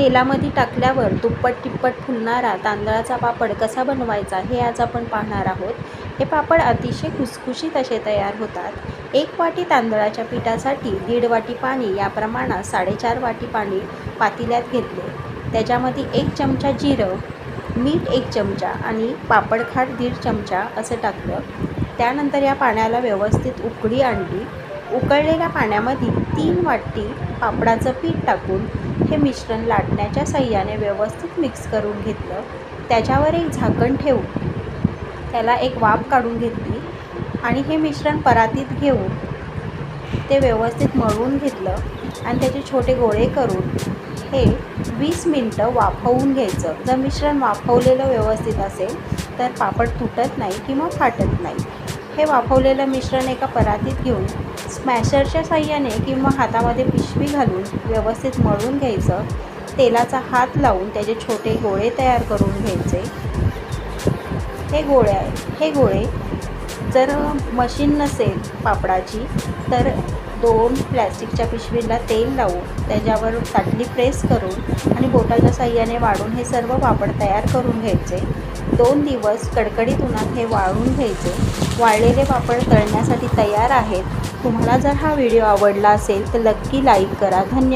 तेलामध्ये टाकल्यावर दुप्पट तिप्पट फुलणारा तांदळाचा पापड कसा बनवायचा हे आज आपण पाहणार आहोत. हे पापड अतिशय खुसखुशीत असे तयार होतात. एक वाटी तांदळाच्या पिठासाठी दीड वाटी पाणी या प्रमाणात साडेचार वाटी पाणी पातेल्यात घेतले. त्याच्यामध्ये एक चमचा जिरं मीठ एक चमचा आणि पापड खाट दीड चमचा असं टाकलं. त्यानंतर या पाण्याला व्यवस्थित उकळी आणली. उकळलेल्या पाण्यामध्ये तीन वाटी पापडाचं पीठ टाकून हे मिश्रण लाटण्याच्या साह्याने व्यवस्थित मिक्स करून घेतलं. त्याच्यावर एक झाकण ठेवून त्याला एक वाफ काढून घेतली आणि हे मिश्रण परातीत घेऊन ते व्यवस्थित मळून घेतलं आणि त्याचे छोटे गोळे करून हे वीस मिनटं वाफवून घ्यायचं. जर मिश्रण वाफवलेलं व्यवस्थित असेल तर पापड तुटत नाही किंवा फाटत नाही. हे वाफवलेलं मिश्रण एका परातीत घेऊन स्मॅशरच्या साह्याने किंवा हातामध्ये पिशवी घालून व्यवस्थित मळून घ्यायचं. तेलाचा हात लावून त्याचे छोटे गोळे तयार करून घ्यायचे. हे गोळे आहे. हे गोळे जर मशीन नसेल पापडाची तर दोन प्लॅस्टिकच्या पिशवीला तेल लावून त्याच्यावर ताटली प्रेस करून आणि बोटाच्या साह्याने वाढून हे सर्व पापड तयार करून घ्यायचे. दोन दिवस कडकडीत उन्हात हे वाळून घ्यायचे. वाळलेले पापड तळण्यासाठी तयार आहेत. तुम्हाला जर हा व्हिडिओ आवडला असेल तर नक्की लाईक करा. धन्यवाद.